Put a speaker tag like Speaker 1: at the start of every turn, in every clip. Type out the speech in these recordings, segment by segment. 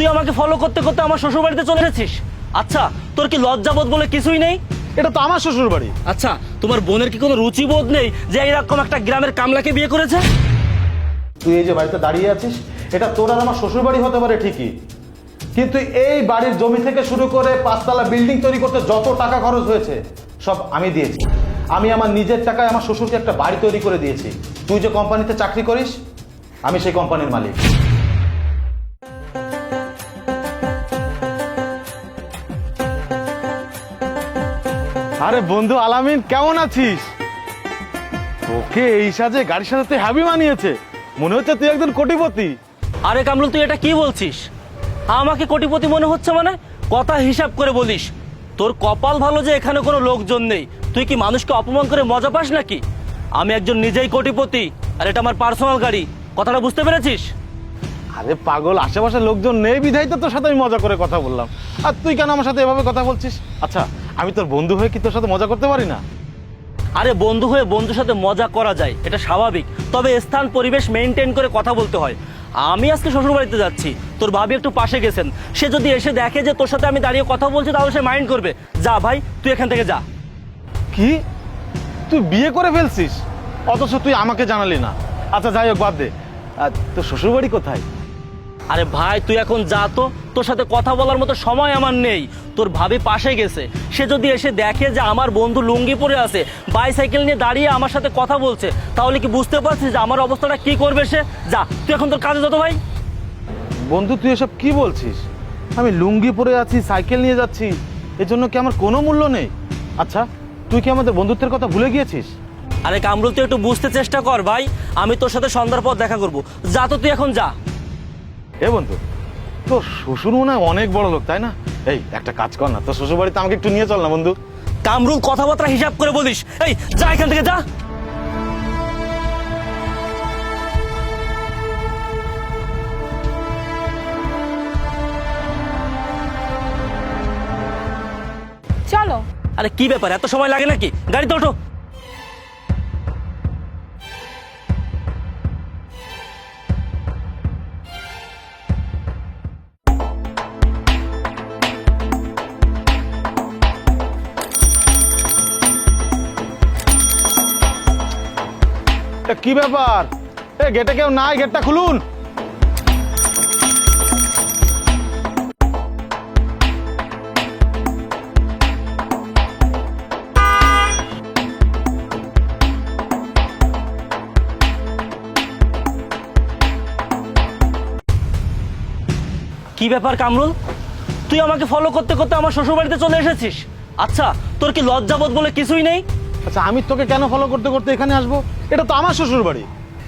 Speaker 1: তুই আমাকে ফলো করতে করতে আমার শ্বশুর বাড়িতে চলে এসেছিস? আচ্ছা তোর কি লজ্জাবোধ বলে কিছুই নেই?
Speaker 2: এটা তো আমার শ্বশুর বাড়ি
Speaker 1: আচ্ছা তোমার বোনের কি কোনো রুচিবোধ নেই যে এইরকম একটা গ্রামের কামলাকে বিয়ে করেছে?
Speaker 2: তুই এই যে বাড়িতে দাঁড়িয়ে আছিস এটা তোর আর আমার শ্বশুর বাড়ি হতে পারে ঠিকই। কিন্তু এই বাড়ির জমি থেকে শুরু করে পাঁচতলা বিল্ডিং তৈরি করতে যত টাকা খরচ হয়েছে সব আমি দিয়েছি। আমি আমার নিজের টাকায় আমার শ্বশুরকে একটা বাড়ি তৈরি করে দিয়েছি। তুই যে কোম্পানিতে চাকরি করিস আমি সেই কোম্পানির মালিক। আরে বন্ধু আলামিন কেমন আছিস? ওকে এই সাজে গাড়ির সাথে তুই হ্যাবি মানিয়েছে মনে হচ্ছে তুই একজন কোটিপতি।
Speaker 1: আরে কামরুল তুই এটা কি বলছিস? আমাকে কোটিপতি মনে হচ্ছে মানে? কথা হিসাব করে বলিস। তোর কপাল ভালো যে এখানে কোনো লোকজন নেই। তুই কি মানুষকে অপমান করে মজা পাস নাকি? আমি একজন নিজেই কোটিপতি আর এটা আমার পার্সোনাল গাড়ি। কথাটা বুঝতে পেরেছিস?
Speaker 2: আরে পাগল আশেপাশে লোকজন নেই বিধাই তো তোর সাথে আমি মজা করে কথা বললাম। আর তুই কেন আমার সাথে এভাবে কথা বলছিস? আচ্ছা আমি তোর বন্ধু হয়ে কি তোর সাথে মজা করতে পারি না?
Speaker 1: আরে বন্ধু হয়ে বন্ধুর সাথে মজা করা যায় এটা স্বাভাবিক। তবে স্থান পরিবেশ মেনটেন করে কথা বলতে হয়। আমি আজকে শ্বশুরবাড়িতে যাচ্ছি তোর ভাবি একটু পাশে গেছেন। সে যদি এসে দেখে যে তোর সাথে আমি দাঁড়িয়ে কথা বলছি তাহলে সে মাইন্ড করবে যা ভাই তুই এখান থেকে যা।
Speaker 2: কি? তুই বিয়ে করে ফেলছিস? অথচ তুই আমাকে জানালি না। আচ্ছা যাই হোক বাদ দে। তোর শ্বশুরবাড়ি কোথায়?
Speaker 1: আরে ভাই তুই এখন যা তো তোর সাথে কথা বলার মতো সময় আমার নেই। তোর ভাবি পাশে গেছে। সে যদি এসে দেখে যে আমার বন্ধু লুঙ্গি পরে আছে বাইসাইকেল নিয়ে দাঁড়িয়ে আমার সাথে কথা বলছে তাহলে কি বুঝতে পারছিস যে আমার অবস্থাটা কি করবে সে? যা তুই এখন তোর কাজে যত ভাই।
Speaker 2: বন্ধু তুই এসব কি বলছিস? আমি লুঙ্গি পরে আছি সাইকেল নিয়ে যাচ্ছি এর জন্য কি আমার কোনো মূল্য নেই? আচ্ছা তুই কি আমাদের বন্ধুত্বের কথা ভুলে গিয়েছিস?
Speaker 1: আরে কামরুল তুই একটু বুঝতে চেষ্টা কর ভাই আমি তোর সাথে সন্ধ্যার পর দেখা করব। যা তো তুই এখন যা।
Speaker 2: এ বন্ধু তোর শ্বশুর মনে হয় অনেক বড় লোক তাই না? এই একটা কাজ কর না তোর শ্বশুর বাড়িতে আমাকে একটু নিয়ে চল না বন্ধু।
Speaker 1: কামরুল কথাবার্তা হিসাব করে বলিস। এই যা এখান থেকে যা।
Speaker 3: চলো।
Speaker 1: আরে কি ব্যাপার? এত সময় লাগে নাকি? গাড়িতে ওঠো।
Speaker 2: কি ব্যাপার? এ গেটে কেউ নাই? গেটটা খুলুন।
Speaker 1: কি ব্যাপার, কামরুল? তুই আমাকে ফলো করতে করতে আমার শ্বশুর বাড়িতে চলে এসেছিস? আচ্ছা তোর কি লজ্জাবোধ বলে কিছুই নেই?
Speaker 2: আচ্ছা আমি তোকে কেন ফলো করতে করতে এখানে আসব? এটা তো আমার শ্বশুর বাড়ি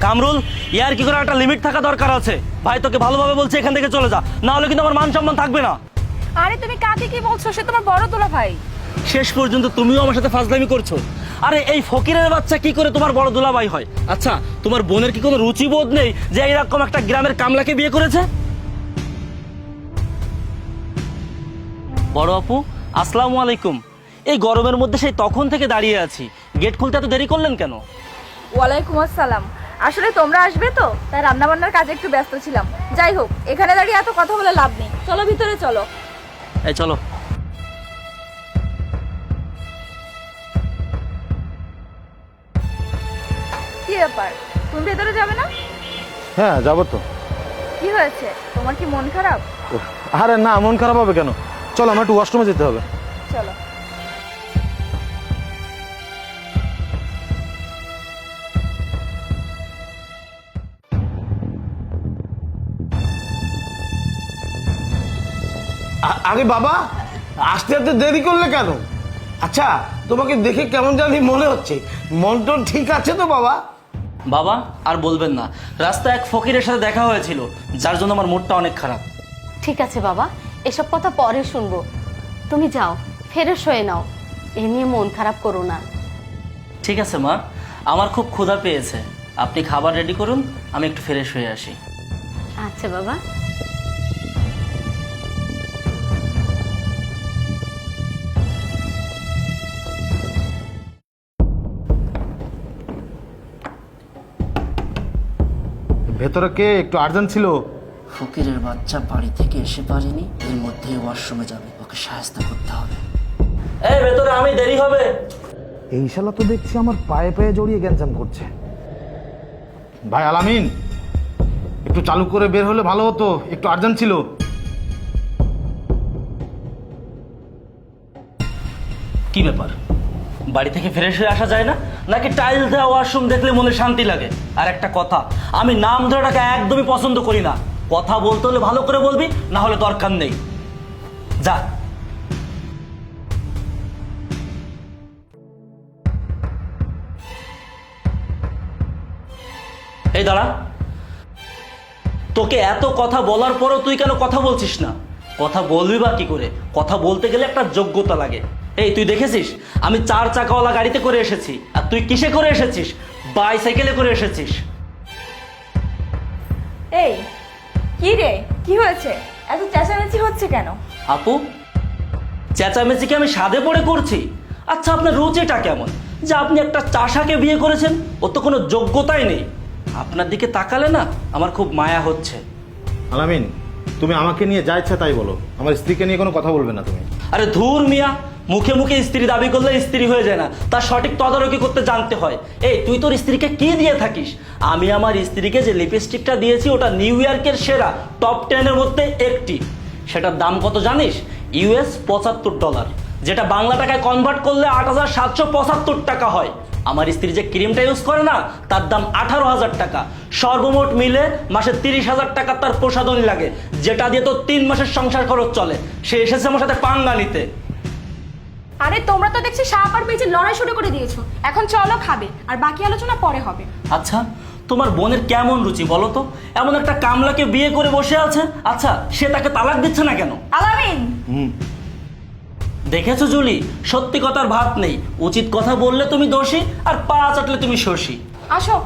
Speaker 1: কামরুল ইয়ার কি করে একটা লিমিট থাকা দরকার আছে? ভাই তোকে ভালোভাবে বলছে এখান থেকে চলে যা। না হলে কিন্তু আমার মান সম্মান থাকবে না।
Speaker 3: আরে তুমি কাকে কি বলছো? সে তোমার বড় তোলা ভাই।
Speaker 1: শেষ পর্যন্ত তুমিও আমার সাথে ফাজলামি করছ। আরে এই ফকিরের বাচ্চা কি করে তোমার বড় দুলাভাই হয়? আচ্ছা তোমার বোনের কি কোনো রুচিবোধ নেই যে এইরকম একটা গ্রামের কামলাকে বিয়ে করেছে? বড় আপু আসসালামু আলাইকুম। এই গরমের মধ্যে সেই তখন থেকে দাঁড়িয়ে আছি। গেট খুলতে এত দেরি করলেন কেন?
Speaker 3: ওয়ালাইকুম আসসালাম। আসলে তোমরা আসবে তো? তাই রান্না বান্নার কাজে একটু ব্যস্ত ছিলাম। যাই হোক এখানে দাঁড়িয়ে এত কথা বলে লাভ নেই। চলো ভিতরে চলো।
Speaker 1: এই চলো।
Speaker 3: কি ব্যাপার? তুমি ভেতরে যাবে না?
Speaker 2: হ্যাঁ যাব তো।
Speaker 3: কি হয়েছে? তোমার কি মন খারাপ?
Speaker 2: আরে না মন খারাপ হবে কেন? চলো আমার একটু ওয়াশরুমে যেতে হবে।
Speaker 3: চলো।
Speaker 4: আরে বাবা আসতে এত দেরি করলে কেন? আচ্ছা তোমাকে দেখে কেমন জানি মনে হচ্ছে। মন টন ঠিক আছে তো বাবা?
Speaker 1: বাবা আর বলবেন না। রাস্তায় এক ফকিরের সাথে দেখা হয়েছিল যার জন্য আমার মুডটা অনেক খারাপ।
Speaker 5: ঠিক আছে বাবা এসব কথা পরে শুনব। তুমি যাও ফেরস হয়ে নাও। এ নিয়ে মন খারাপ করো না।
Speaker 1: ঠিক আছে মা। আমার খুব ক্ষুধা পেয়েছে। আপনি খাবার রেডি করুন আমি একটু ফ্রেশ হয়ে আসি।
Speaker 5: আচ্ছা বাবা।
Speaker 2: ভেতরে কে? একটু আর্জেন্ট ছিল।
Speaker 1: ফকিরের বাচ্চা বাড়ি থেকে এসে পারেনি এর মধ্যেই ওয়াশরুমে যাবে ওকে সাহায্য করতে হবে। এই ভেতরে আমি দেরি হবে।
Speaker 2: এই শালা তো দেখছি আমার পায়ে পায়ে জড়িয়ে গ্যাঞ্জাম করছে। ভাই আলামিন একটু চালু করে বের হলে ভালো হতো একটু আর্জেন্ট ছিল।
Speaker 1: কি ব্যাপার? বাড়ি থেকে ফ্রেশ হয়ে আসা যায় না? নাকি টাইলস দেওয়া ওয়াশরুম দেখলে মনে শান্তি লাগে? আর একটা কথা, আমি নাম ধরাটাকে একদমই পছন্দ করি না। কথা বলতে হলে ভালো করে বলবি, না হলে দরকার নেই। যা। এই দাঁড়া। তোকে এত কথা বলার পরও তুই কেন কথা বলছিস না? কথা বলবি বা কি করে? কথা বলতে গেলে একটা যোগ্যতা লাগে। এই তুই দেখেছিস? আমি চার চাকাওয়ালা গাড়িতে করে এসেছি। আর তুই কিসে করে এসেছিস? বাইসাইকেলে করে এসেছিস।
Speaker 3: এই কি রে? কি হয়েছে? এত চেঁচামেচি হচ্ছে কেন?
Speaker 1: আপু চেঁচামেচি কি আমি সাদে পড়ে করছি। আচ্ছা আপনার রুচিটা কেমন? যে আপনি একটা চাষাকে বিয়ে করেছেন ও তো কোনো যোগ্যতাই নেই। আপনার দিকে তাকালে না আমার খুব মায়া হচ্ছে।
Speaker 2: আলামিন তুমি আমাকে নিয়ে যা ইচ্ছা তাই বলো। আমার স্ত্রীকে নিয়ে কোনো কথা বলবে না তুমি।
Speaker 1: আরে ধুর মিয়া মুখে মুখে স্ত্রী দাবি করলে স্ত্রী হয়ে যায় না। তার সঠিক তদারকি করতে জানতে হয়। এই, তুই তোর স্ত্রীকে কি দিয়ে থাকিস? আমি আমার স্ত্রীকে যে লিপস্টিকটা দিয়েছি, ওটা নিউ ইয়র্কের সেরা টপ টেনের মধ্যে একটি। সেটার দাম কত জানিস? ইউএস পঁচাত্তর ডলার যেটা বাংলা টাকায় কনভার্ট করলে আট হাজার সাতশো পঁচাত্তর টাকা হয়। আমার স্ত্রী যে ক্রিমটা ইউজ করে না, তার দাম আঠারো হাজার টাকা। সর্বমোট মিলে মাসে তিরিশ হাজার টাকা তার প্রসাধনী লাগে, যেটা দিয়ে তো তিন মাসের সংসার খরচ চলে। সে এসেছে আমার সাথে পাঙ্গা নিতে।
Speaker 3: আরে তোমরা তো দেখছি সাপ আর পেয়েছে লড়াই শুরু করে দিয়েছ। এখন চলো খাবে আর বাকি আলোচনা পরে হবে।
Speaker 1: আচ্ছা তোমার বোনের কেমন রুচি বলো তো? এমন একটা কামলাকে বিয়ে করে বসে আছে? আচ্ছা সে তাকে তালাক দিচ্ছে না কেন?
Speaker 3: আলামিন!
Speaker 1: দেখেছ জুলি? সত্যি কথার ভাত নেই। উচিত কথা বললে তুমি দোষী আর পা চাটলে তুমি শোষী।
Speaker 3: আসো।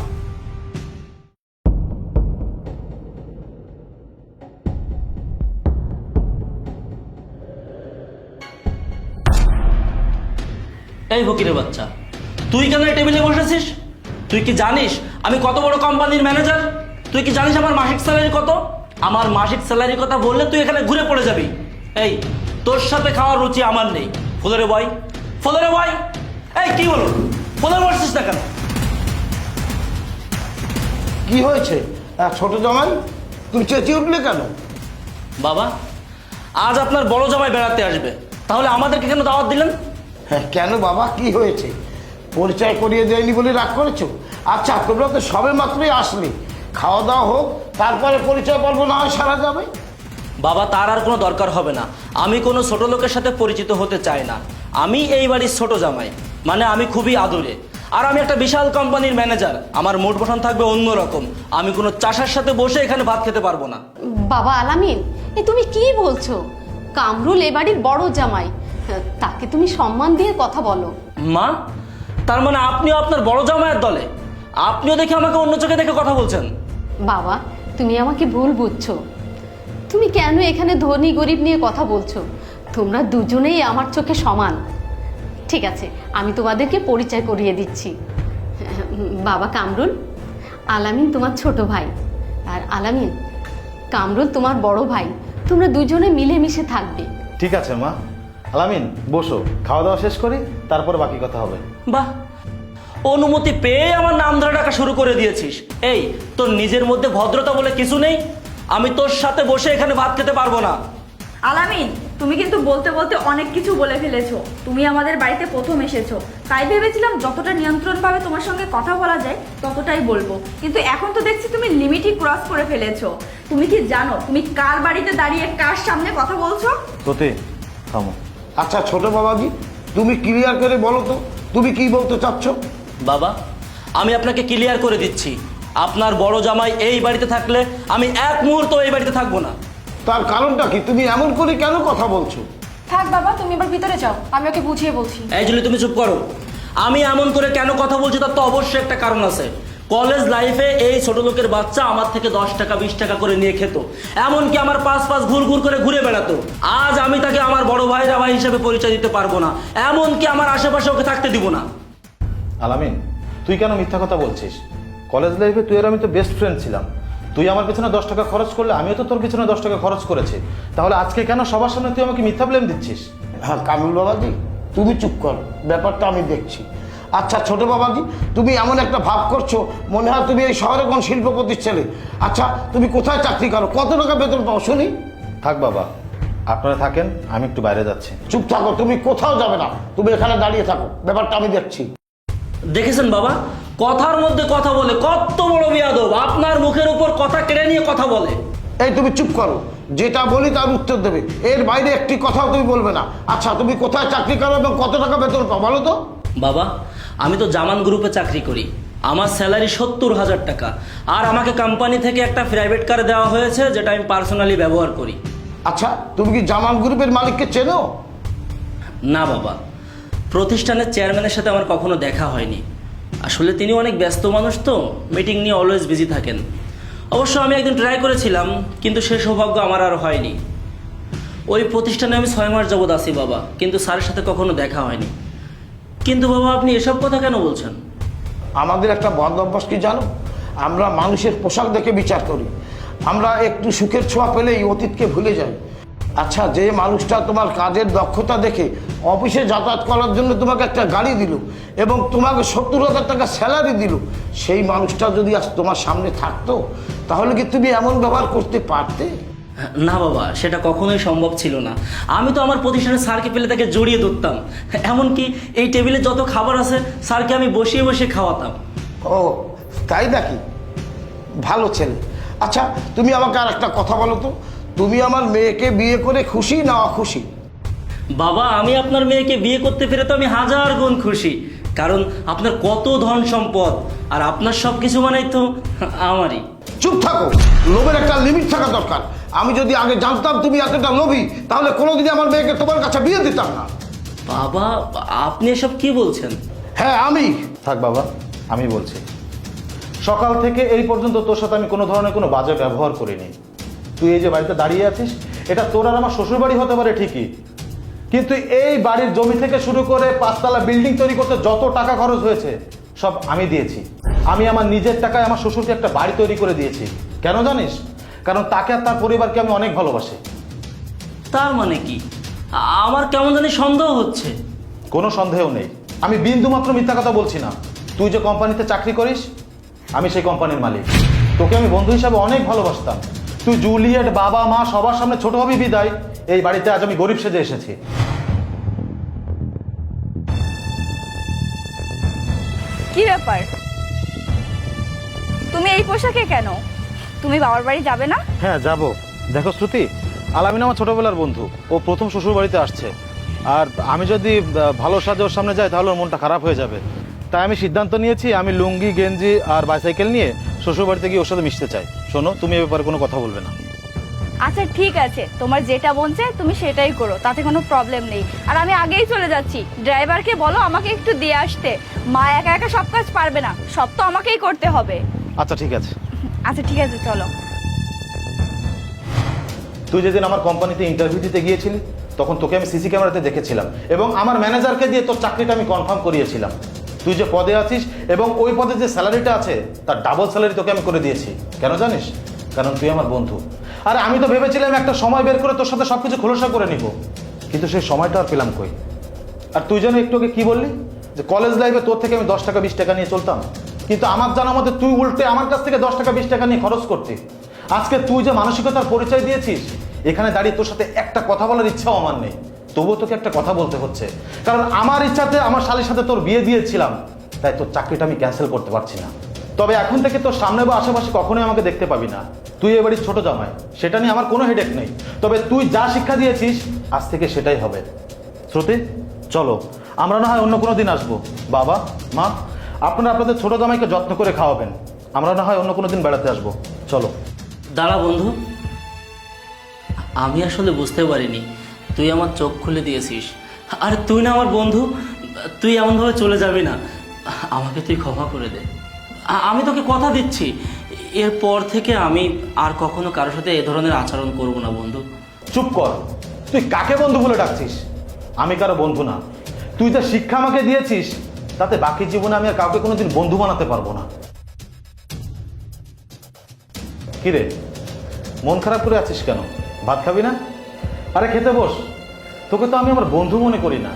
Speaker 1: এই ফকিরের বাচ্চা তুই কেন এই টেবিলে বসেছিস? তুই কি জানিস আমি কত বড় কোম্পানির ম্যানেজার তুই কি জানিস আমার মাসিক স্যালারি কত? আমার মাসিক স্যালারির কথা বললে তুই এখানে ঘুরে পড়ে যাবি। এই তোর সাথে খাওয়ার রুচি আমার নেই। ফুলরে বয় ফুলরে বয় এই কি হলো ফুলের বসছিস না কেন?
Speaker 4: কি হয়েছে? আহ, ছোট জামাই? তুমি চেঁচিয়ে উঠলে কেন?
Speaker 1: বাবা আজ আপনার বড় জামাই বেড়াতে আসবে। তাহলে আমাদেরকে কেন দাওয়াত দিলেন?
Speaker 4: হ্যাঁ কেন বাবা? কি হয়েছে? পরিচয় করিয়ে দেয়নি বলে রাগ করেছ? আচ্ছা তোমরা তো সবে মাত্রই আসলে। খাওয়া দাওয়া হোক তারপরে পরিচয় পর্ব না হয় সারা যাবে।
Speaker 1: বাবা তার আর কোনো দরকার হবে না। আমি কোনো ছোট লোকের সাথে পরিচিত হতে চাই না। আমি এই বাড়ির ছোট জামাই। মানে আমি খুবই আদুরে। আর আমি একটা বিশাল কোম্পানির ম্যানেজার। আমার মোট বসান থাকবে অন্যরকম আমি কোনো চাষার সাথে বসে এখানে ভাত খেতে পারব না।
Speaker 5: বাবা আলামিন এ তুমি কি বলছো? কামরুল এ বাড়ির বড় জামাই। তাকে তুমি সম্মান দিয়ে কথা বলো।
Speaker 1: মা তার মানে আপনিও আপনার বড় জামাইয়ের দলে। আপনিও দেখে আমাকে অন্য চোখে দেখে কথা বলছেন।
Speaker 5: বাবা তুমি আমাকে ভুল বুঝছ। তুমি কেন এখানে ধনী গরিব নিয়ে কথা বলছো? তোমরা দুজনেই আমার চোখে সমান। ঠিক আছে আমি তোমাদেরকে পরিচয় করিয়ে দিচ্ছি। বাবা কামরুল আলামিন তোমার ছোট ভাই। আর আলামিন কামরুল তোমার বড় ভাই। তোমরা দুজনে মিলেমিশে থাকবে।
Speaker 2: ঠিক আছে মা। আলামিন বসো খাওয়া দাওয়া শেষ করি তারপর বাকি কথা হবে।
Speaker 1: বাহ! অনুমতি পেয়ে আমার নাম ধরে ডাকা শুরু করে দিয়েছিস। এই তোর নিজের মধ্যে ভদ্রতা বলে কিছু নেই? আমি তোর সাথে বসে এখানে ভাত খেতে পারব না।
Speaker 3: আলামিন তুমি কিন্তু বলতে বলতে অনেক কিছু বলে ফেলেছো। তুমি আমাদের বাড়িতে প্রথম এসেছ। তাই ভেবেছিলাম যতটা নিয়ন্ত্রণভাবে তোমার সঙ্গে কথা বলা যায় ততটাই বলব। কিন্তু এখন তো দেখছি তুমি লিমিটই ক্রস করে ফেলেছো। তুমি কি জানো তুমি কার বাড়িতে দাঁড়িয়ে কার সামনে কথা বলছো?
Speaker 2: সত্যি থামো।
Speaker 4: আচ্ছা ছোট বাবাজি তুমি ক্লিয়ার করে বলো তো তুমি কি বলতে চাচ্ছ?
Speaker 1: বাবা আমি আপনাকে ক্লিয়ার করে দিচ্ছি। আপনার বড় জামাই এই বাড়িতে থাকলে আমি এক মুহূর্ত এই বাড়িতে থাকব না।
Speaker 4: তার কারণটা কি? তুমি এমন করে কেন কথা বলছো?
Speaker 3: থাক বাবা তুমি এবার ভিতরে যাও। আমি ওকে বুঝিয়ে বলছি।
Speaker 1: এই জন্য তুমি চুপ করো। আমি এমন করে কেন কথা বলছি তার তো অবশ্যই একটা কারণ আছে। কলেজ লাইফে এই ছোট লোকের বাচ্চা আমার থেকে দশ টাকা বিশ টাকা করে নিয়ে খেত। এমনকি আমার পাশ পাশ ঘুর ঘুর করে ঘুরে বেড়াতো। আজ আমি তাকে আমার বড় ভাই জামাই হিসেবে পরিচয় দিতে পারব না। এমনকি আমার আশেপাশে ওকে থাকতে দিব না।
Speaker 2: আলামিন তুই কেন মিথ্যা কথা বলছিস? কলেজ লাইফে তুই আর আমি তো বেস্ট ফ্রেন্ড ছিলাম। তুই আমার পিছনে দশ টাকা খরচ করলে আমিও তো তোর পিছনে দশ টাকা খরচ করেছি। তাহলে আজকে কেন সবার সামনে তুই আমাকে মিথ্যা ব্লেম দিচ্ছিস?
Speaker 4: হ্যাঁ কামিল বাবাজি তুমি চুপ কর। ব্যাপারটা আমি দেখছি। আচ্ছা ছোট বাবাজি তুমি এমন একটা ভাব করছ মনে হয় তুমি এই শহরে কোন শিল্পপতির ছেলে আচ্ছা তুমি কোথায় চাকরি করো? কত টাকা বেতন পাও? শুনি।
Speaker 2: থাক বাবা আপনারা থাকেন আমি একটু বাইরে যাচ্ছি।
Speaker 4: চুপ থাকো তুমি কোথাও যাবে না। তুমি এখানে দাঁড়িয়ে থাকো ব্যাপারটা আমি দেখছি।
Speaker 1: দেখেছেন বাবা? কথার মধ্যে কথা বলে কত বড় বিয়াদব আপনার মুখের উপর কথা কেড়ে নিয়ে কথা বলে।
Speaker 4: এই তুমি চুপ করো যেটা বলি তার উত্তর দেবে। এর বাইরে একটি কথাও তুমি বলবে না। আচ্ছা তুমি কোথায় চাকরি করো এবং কত টাকা বেতন পাও বলো তো?
Speaker 1: বাবা আমি তো জামান গ্রুপে চাকরি করি। আমার স্যালারি সত্তর হাজার টাকা। আর আমাকে কোম্পানি থেকে একটা প্রাইভেট কার দেওয়া হয়েছে যেটা আমি পার্সোনালি ব্যবহার করি।
Speaker 4: আচ্ছা তুমি কি জামান গ্রুপের মালিককে চেনো?
Speaker 1: না বাবা প্রতিষ্ঠানের চেয়ারম্যানের সাথে আমার কখনো দেখা হয়নি। আসলে তিনি অনেক ব্যস্ত মানুষ তো মিটিং নিয়ে অলওয়েজ বিজি থাকেন। অবশ্য আমি একদিন ট্রাই করেছিলাম কিন্তু সে সৌভাগ্য আমার আর হয়নি। ওই প্রতিষ্ঠানে আমি ছয় মাস যাবৎ আছি বাবা কিন্তু স্যারের সাথে কখনো দেখা হয়নি। কিন্তু বাবা, আপনি এসব কথা কেন বলছেন?
Speaker 4: আমাদের একটা বদ অভ্যাস কি জানো? আমরা মানুষের পোশাক দেখে বিচার করি। আমরা একটু সুখের ছোঁয়া পেলেই অতীতকে ভুলে যাই। আচ্ছা যে মানুষটা তোমার কাজের দক্ষতা দেখে অফিসে যাতায়াত করার জন্য তোমাকে একটা গাড়ি দিল এবং তোমাকে সত্তর হাজার টাকা স্যালারি দিল, সেই মানুষটা যদি আজ তোমার সামনে থাকতো, তাহলে কি তুমি এমন ব্যবহার করতে পারতে?
Speaker 1: না বাবা সেটা কখনোই সম্ভব ছিল না। আমি তো আমার প্রতিষ্ঠানের স্যারকে পেলে তাকে জড়িয়ে ধরতাম। এমনকি এই টেবিলে যত খাবার আছে স্যারকে আমি বসিয়ে বসিয়ে খাওয়াতাম।
Speaker 4: ও তাই নাকি? ভালো ছেলে। আচ্ছা তুমি আমাকে আর একটা কথা বলো তো। তুমি আমার মেয়েকে বিয়ে করে খুশি না অখুশি?
Speaker 1: বাবা আমি আপনার মেয়েকে বিয়ে করতে পেরে তো আমি হাজার গুণ খুশি। কারণ আপনার কত ধন সম্পদ আর আপনার সব কিছু মানেই তো আমারই।
Speaker 4: চুপ থাকো। লোভের একটা লিমিট থাকা দরকার। আমি যদি আগে জানতাম তুমি এতটা লোভী তাহলে কোনোদিনই আমার মেয়েকে তোমার কাছে বিয়ে দিতাম না।
Speaker 1: বাবা আপনি এসব কি বলছেন?
Speaker 4: হ্যাঁ আমি।
Speaker 2: থাক বাবা আমি বলছি। সকাল থেকে এই পর্যন্ত তোর সাথে আমি কোনো ধরনের কোনো বাজে ব্যবহার করিনি। তুই এই যে বাড়িতে দাঁড়িয়ে আছিস এটা তোর আর আমার শ্বশুর বাড়ি হতে পারে ঠিকই। কিন্তু এই বাড়ির জমি থেকে শুরু করে পাঁচতলা বিল্ডিং তৈরি করতে যত টাকা খরচ হয়েছে সব আমি দিয়েছি। আমি আমার নিজের টাকায় আমার শ্বশুরকে একটা বাড়ি তৈরি করে দিয়েছি। কেন জানিস? কারণ তাকে আর তার পরিবারকে আমি অনেক ভালোবাসি।
Speaker 1: তার মানে কি? আমার কেমন জানি সন্দেহ হচ্ছে।
Speaker 2: কোনো সন্দেহ নেই। আমি বিন্দু মাত্র মিথ্যা কথা বলছি না। তুই যে কোম্পানিতে চাকরি করিস আমি সেই কোম্পানির মালিক। তোকে আমি বন্ধু হিসাবে অনেক ভালোবাসতাম। তুই জুলিয়েট বাবা মা সবার সামনে ছোট হবি বিদায়। এই বাড়িতে আজ আমি গরিব সেজে এসেছি।
Speaker 3: কি ব্যাপার? তুমি এই পোশাকে কেন? তুমি বাবার বাড়ি যাবে না?
Speaker 2: হ্যাঁ যাব। দেখো শ্রুতি আলামিন আমার ছোটবেলার বন্ধু। ও প্রথম শ্বশুর বাড়িতে আসছে। আর আমি যদি ভালো সাজে ওর সামনে যাই তাহলে ওর মনটা খারাপ হয়ে যাবে। তাই আমি সিদ্ধান্ত নিয়েছি আমি লুঙ্গি গেঞ্জি আর বাইসাইকেল নিয়ে শ্বশুর বাড়িতে গিয়ে ওর সাথে মিশতে চাই। শোনো তুমি এ ব্যাপারে কোনো কথা বলবে না।
Speaker 3: আচ্ছা ঠিক আছে। তোমার যেটা বলছে তুমি সেটাই করো। তাতে কোনো প্রবলেম নেই। আর আমি আগেই চলে যাচ্ছি। ড্রাইভারকে বলো আমাকে একটু দিয়ে আসতে। মা একা একা সব কাজ পারবে না। সব তো আমাকেই করতে হবে।
Speaker 2: আচ্ছা ঠিক আছে।
Speaker 3: আচ্ছা ঠিক আছে, চলো।
Speaker 2: তুই যেদিন আমার কোম্পানিতে ইন্টারভিউ দিতে গিয়েছিলি, তখন তোকে আমি সিসি ক্যামেরাতে দেখেছিলাম এবং আমার ম্যানেজারকে দিয়ে তোর চাকরিটা আমি কনফার্ম করিয়েছিলাম। তুই যে পদে আছিস এবং ওই পদে যে স্যালারিটা আছে, তার ডাবল স্যালারি তোকে আমি করে দিয়েছি। কেন জানিস? কারণ তুই আমার বন্ধু। আর, আমি তো ভেবেছিলাম একটা সময় বের করে তোর সাথে সব কিছু খোলসা করে নিব। কিন্তু সেই সময়টা আর পেলাম কই? আর তুই যেন একটু আগে কি বললি? যে কলেজ লাইফে তোর থেকে আমি দশ টাকা, বিশ টাকা নিয়ে চলতাম। কিন্তু আমার জানা মতে তুই উল্টে আমার কাছ থেকে দশ টাকা, বিশ টাকা নিয়ে খরচ করতি। আজকে তুই যে মানসিকতার পরিচয় দিয়েছিস, এখানে দাঁড়িয়ে তোর সাথে একটা কথা বলার ইচ্ছাও আমার নেই। তবুও তোকে একটা কথা বলতে হচ্ছে। কারণ আমার ইচ্ছাতে, আমার শালির সাথে তোর বিয়ে দিয়েছিলাম, তাই তোর চাকরিটা আমি ক্যান্সেল করতে পারছি না। তবে এখন থেকে তোর সামনে বা আশেপাশে কখনোই আমাকে দেখতে পাবি না। তুই এ বাড়ির ছোট জামাই, সেটা নিয়ে আমার কোনো হেডেক নেই। তবে তুই যা শিক্ষা দিয়েছিস, আজ থেকে সেটাই হবে। শ্রুতি, চলো, আমরা না হয় অন্য কোনো দিন আসব। বাবা, মা আপনারা আপনাদের ছোট জামাইকে যত্ন করে খাওয়াবেন। আমরা না হয় অন্য কোনো দিন বেড়াতে আসব। চলো।
Speaker 1: দাঁড়া বন্ধু। আমি আসলে বুঝতে পারিনি। তুই আমার চোখ খুলে দিয়েছিস। আর তুই না আমার বন্ধু। তুই এমনভাবে চলে যাবি না। আমাকে তুই ক্ষমা করে দে। আমি তোকে কথা দিচ্ছি। এরপর থেকে আমি আর কখনো কারোর সাথে এ ধরনের আচরণ করব না বন্ধু।
Speaker 2: চুপ কর। তুই কাকে বন্ধু বলে ডাকছিস? আমি কারও বন্ধু না। তুই যা শিক্ষা আমাকে দিয়েছিস তাতে বাকি জীবনে আমি আর কাউকে কোনোদিন বন্ধু বানাতে পারব না। কিরে মন খারাপ করে আছিস কেন? ভাত খাবি না? আরে খেতে বস। তোকে তো আমি আমার বন্ধু মনে করি না।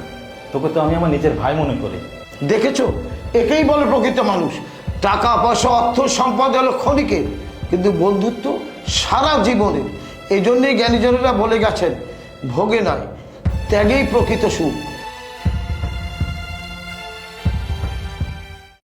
Speaker 2: তোকে তো আমি আমার নিজের ভাই মনে করি।
Speaker 4: দেখেছ? একেই বলে প্রকৃত মানুষ। টাকা, পয়সা, অর্থ, সম্পদ হলো ক্ষণিকে। কিন্তু বন্ধুত্ব সারা জীবনের এই জন্যই জ্ঞানীজনেরা বলে গেছেন, ভোগে নয়, ত্যাগেই প্রকৃত সুখ।